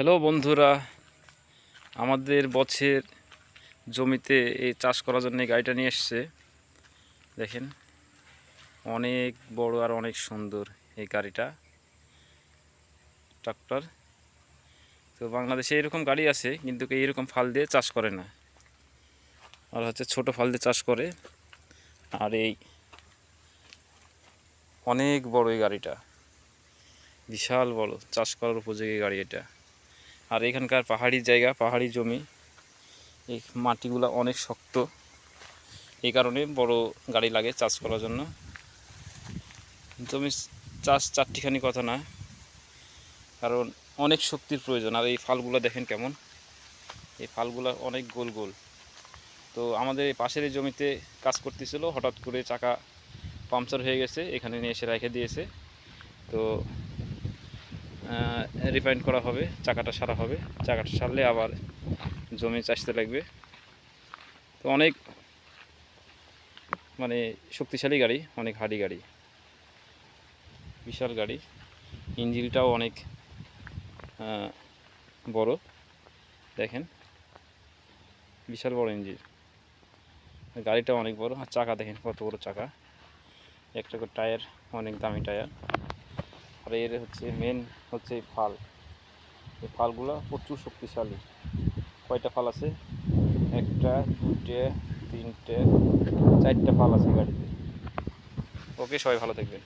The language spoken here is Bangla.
হ্যালো বন্ধুরা, আমাদের বছের জমিতে এই চাষ করার জন্য গাড়িটা নিয়ে এসছে। দেখেন, অনেক বড় আর অনেক সুন্দর এই গাড়িটা, ট্রাক্টর। তো বাংলাদেশে এরকম গাড়ি আছে, কিন্তু কেউ এরকম ফাল দিয়ে চাষ করে না। আর হচ্ছে ছোট ফাল দিয়ে চাষ করে। আর এই অনেক বড় এই গাড়িটা, বিশাল বড়, চাষ করার উপযোগী গাড়ি এটা। আর এখানকার পাহাড়ি জায়গা, পাহাড়ি জমি। এই মাটিগুলো অনেক শক্ত। এই কারণে বড় গাড়ি লাগে চাষ করার জন্য। জমি চাষ চারটিখানি কথা না। কারণ অনেক শক্তির প্রয়োজন। আর এই ফালগুলো দেখেন কেমন? এই ফালগুলো অনেক গোল গোল। তো আমাদের এই পাশের এই জমিতে কাজ করতেছিল, হঠাৎ করে চাকা পাংচার হয়ে গেছে, এখানে নিয়ে এসে রেখে দিয়েছে। তো রিফাইন্ড করা হবে, চাকাটা সারা হবে। চাকাটা সারলে আবার জমি চাষতে লাগবে। তো অনেক মানে শক্তিশালী গাড়ি, অনেক হাডি গাড়ি, বিশাল গাড়ি। ইঞ্জিনটাও অনেক বড়, দেখেন। বিশাল বড় ইঞ্জিন। গাড়িটা অনেক বড়, আর চাকা দেখেন কত বড় চাকা। একটা করে টায়ার, অনেক দামি টায়ার। আর এর হচ্ছে মেন হচ্ছে এই ফাল। এই ফালগুলো প্রচুর শক্তিশালী। কয়টা ফাল আছে? একটা, দুইটে, তিনটে, চারটে ফাল আছে গাড়িতে। ওকে, সবাই ভালো থাকবেন।